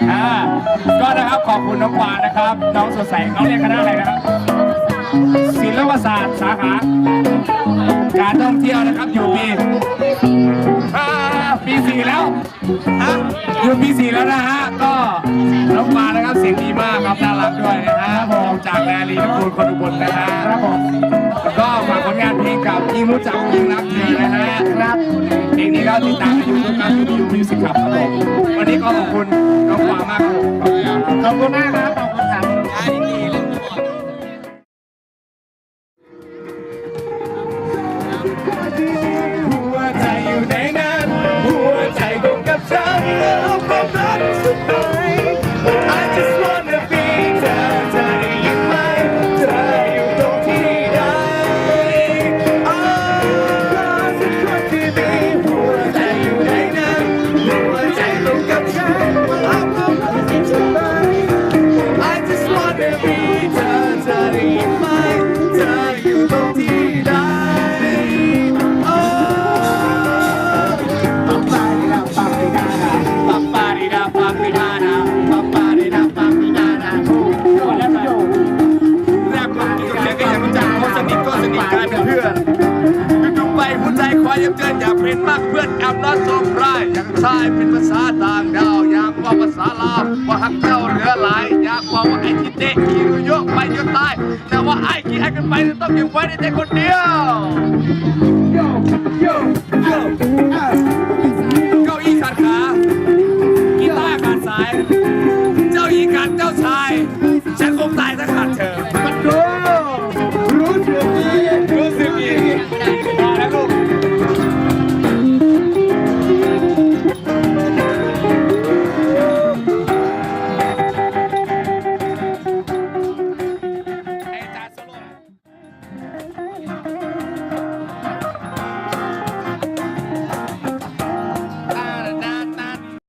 น่อยอ่าก็นะครับขอบคุณน้องกวางนะครับ น้องสดใสเขาเรียนคณะอะไรนะครับศิลปศาสตร์สาขาการท่องเที่ยวนะครับอยู่ปีอ่าปีสี่แล้วฮะอยู่ปีสี่แล้วนะฮะก็น้องกวางนะครับเสียงดีมากครับน่ารักด้วยนะฮะผมจากแลลีนกูลคนอุบลนะฮะครับผมแล้วก็ฝากผลงานเพลงกับยิ่งรู้จักยิ่งรักเธอนะฮะครับเพลงนี้ก็ติดตามในยูทูบการยูทูบมิวสิกครับครับผมวันนี้ก็ขอบคุณ ขอบคุณครับขอบคุณมาก ยนแล้วโยนแรกคนที่เสียงก็ยากรู้จักพอสนิทก็สนิกลายเป็นเพื่อนอยู่ๆไปหัวใจคอยยับเยินอยากเป็นมากเพื่อนแอมนอตโซพรายอยากทายเป็นภาษาต่างดาวอยากว่าภาษาลาวว่าฮักเจ้าเหลือหลายอยากว่าว่าไอ้ที่เตะขี่รู้เยอะไปจนตายแต่ว่าไอ้ขี่ไอ้กันไปต้องเก็บไว้ในใจคนเดียว